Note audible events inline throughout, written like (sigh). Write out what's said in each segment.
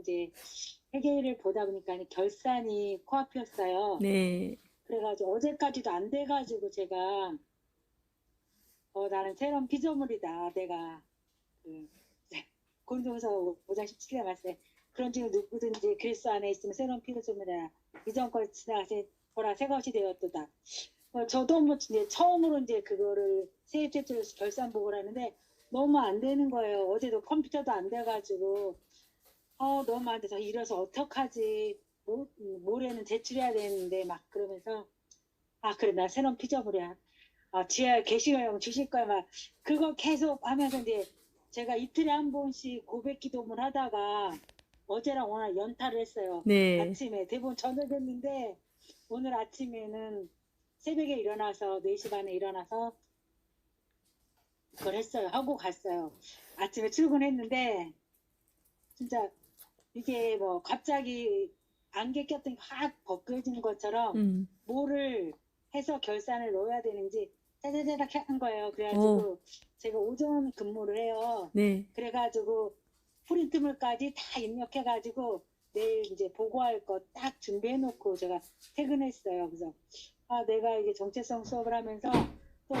이제 회계를 보다 보니까 결산이 코앞이었어요. 네. 그래가지고 어제까지도 안 돼가지고 제가 어 나는 새로운 피조물이다. 내가 그 곤동서 5장 17에 말씀 그런 중에 누구든지 그리스도 안에 있으면 새로운 피조물이라 이전 걸 지나가시 보라 새 것이 되었도다. 어, 저도 뭐 이제 처음으로 이제 그거를 세입 제출 결산 보고를 하는데 너무 안 되는 거예요. 어제도 컴퓨터도 안 돼가지고 어 너무 안 돼서 이래서 어떡하지? 모, 모레는 제출해야 되는데 막 그러면서 아 그래 나 새로운 피조물이야 아 지하 게시명 주실 거야. 막 그거 계속 하면서 이제 제가 이틀에 한 번씩 고백 기도문 하다가 어제랑 오늘 연타를 했어요. 네. 아침에. 대부분 저녁 했는데 오늘 아침에는 새벽에 일어나서 4시 반에 일어나서 그걸 했어요. 하고 갔어요. 아침에 출근했는데 진짜 이게 뭐 갑자기 안개 꼈더니 확 벗겨지는 것처럼 음. 뭐를 해서 결산을 넣어야 되는지 짜자자작 한 거예요. 그래가지고 제가 오전 근무를 해요. 네. 그래가지고 프린트물까지 다 입력해가지고 내일 이제 보고할 거 딱 준비해놓고 제가 퇴근했어요. 그래서 아 내가 이게 정체성 수업을 하면서 또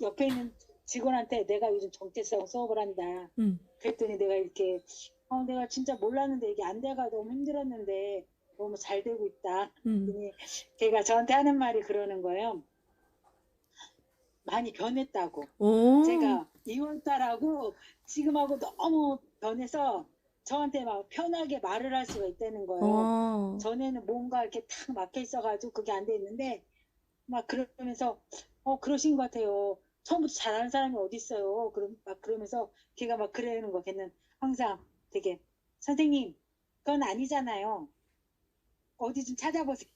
옆에 있는 직원한테 내가 요즘 정체성 수업을 한다. 음. 그랬더니 내가 이렇게 어 내가 진짜 몰랐는데 이게 안 돼가 너무 힘들었는데 너무 잘 되고 있다. 음. 걔가 저한테 하는 말이 그러는 거예요. 많이 변했다고. 오. 제가 2월달하고 지금하고 너무 변해서 저한테 막 편하게 말을 할 수가 있다는 거예요. 어. 전에는 뭔가 이렇게 탁 막혀 있어가지고 그게 안돼 있는데 막 그러면서 어 그러신 것 같아요. 처음부터 잘하는 사람이 어디 있어요. 그럼 막 그러면서 걔가 막 그러는 거 걔는 항상 되게 선생님 그건 아니잖아요. 어디 좀 찾아보세요.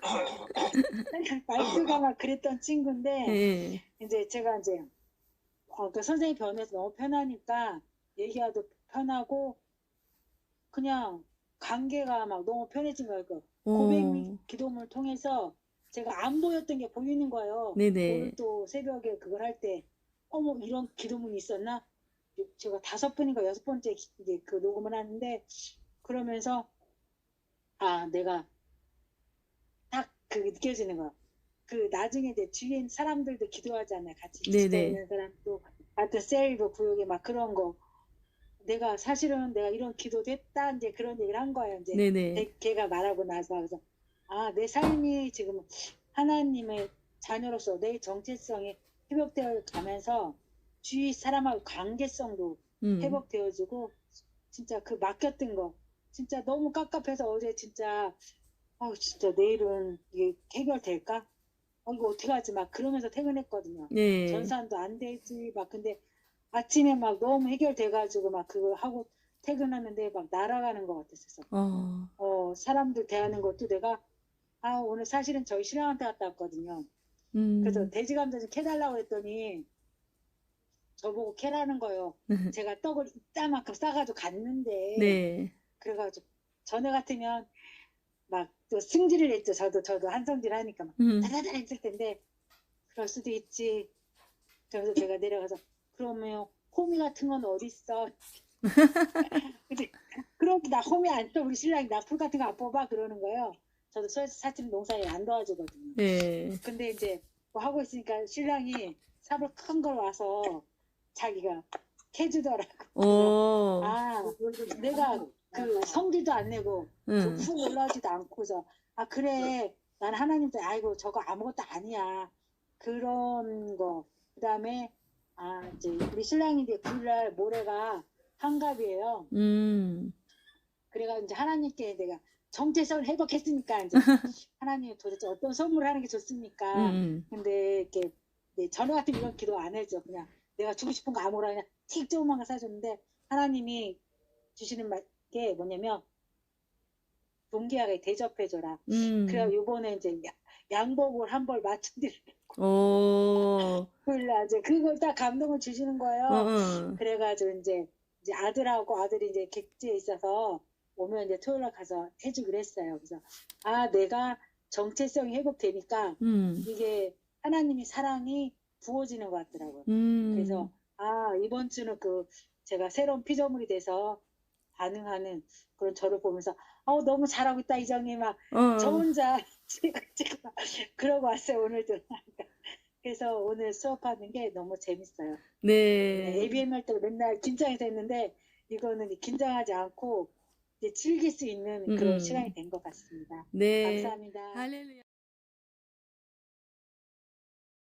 (laughs) 말투가 막 그랬던 친구인데 네. 이제 제가 이제 어, 그 선생님 변해서 너무 편하니까 얘기하도 편하고 그냥 관계가 막 너무 편해진 거예요. 그 고백 및 어. 기도문을 통해서 제가 안 보였던 게 보이는 거예요. 네네. 오늘 또 새벽에 그걸 할 때 어머 이런 기도문이 있었나? 제가 다섯 번인가 여섯 번째 기- 이제 그 녹음을 하는데 그러면서 아 내가 딱 그 느껴지는 거야. 그 나중에 이제 있는 사람들도 기도하잖아요. 같이. 기도해 있는 사람도 같은 셀도 구역에 막 그런 거. 내가 사실은 내가 이런 기도도 했다 이제 그런 얘기를 한 거예요. 이제 네네. 걔- 걔가 말하고 나서 그래서 아 내 삶이 지금 하나님의 자녀로서 내 정체성이 회복되어 가면서 주위 사람하고 관계성도 음. 회복되어지고 진짜 그 맡겼던 거 진짜 너무 깝깝해서 어제 진짜 아 진짜 내일은 이게 해결될까? 어 이거 어떻게 하지 막 그러면서 퇴근했거든요. 네. 전산도 안 되지 막 근데 아침에 막 너무 해결돼가지고 막 그거 하고 퇴근하는데 막 날아가는 것 같았었어. 어. 어, 사람들 대하는 것도 내가, 아, 오늘 사실은 저희 신랑한테 갔다 왔거든요. 음. 그래서 돼지 감자 좀 캐달라고 했더니, 저보고 캐라는 거예요. 제가 떡을 이따만큼 싸가지고 갔는데, 네. 그래가지고, 전에 같으면, 막 또 승질을 했죠. 저도, 저도 한성질 하니까 막, 음. 다다다 했을 텐데, 그럴 수도 있지. 그래서 제가 내려가서, 그러면 호미 같은 건 어딨어? (laughs) 근데 그럼 나 호미 안 써. 우리 신랑이 나 풀 같은 거 안 뽑아 그러는 거예요. 저도 사- 사실 농사에 안 도와주거든요. 네. 근데 이제 뭐 하고 있으니까 신랑이 삽을 큰 걸 와서 자기가 캐주더라고. 오. 아, 내가 그 성질도 안 내고 음. 푹 올라오지도 않고서 아 그래 난 하나님도 아이고 저거 아무것도 아니야 그런 거 그다음에 아 이제 우리 신랑이 이제 그날 모레가 한갑이에요 음. 그래가 이제 하나님께 내가 정체성을 회복했으니까 이제 (laughs) 하나님 도대체 어떤 선물을 하는 게 좋습니까 음. 근데 이렇게 네, 전에 같은 이런 기도 안 해줘 그냥 내가 주고 싶은 거 아무거나 그냥 틱 조그만 거 사줬는데 하나님이 주시는 말- 게 뭐냐면 동기하게 대접해줘라 음. 그래 요번에 이제 야- 양복을 한 벌 맞춰드리고 오. (laughs) 이제 그걸 딱 감동을 주시는 거예요. 어, 어. 그래가지고 이제 이제 아들하고 아들이 이제 객지에 있어서 오면 이제 토요일 날 가서 해주기로 했어요. 그래서 아 내가 정체성이 회복되니까 음. 이게 하나님이 사랑이 부어지는 것 같더라고요. 음. 그래서 아 이번 주는 그 제가 새로운 피조물이 돼서 반응하는 그런 저를 보면서 어 너무 잘하고 있다 이정이 막 어, 저 혼자 (laughs) 지금 그러고 왔어요 오늘도 (laughs) 그래서 오늘 수업하는 게 너무 재밌어요. 네. ABM 할 때 맨날 긴장해서 했는데 이거는 긴장하지 않고 이제 즐길 수 있는 그런 음. 시간이 된 것 같습니다. 네. 감사합니다. 할렐루야.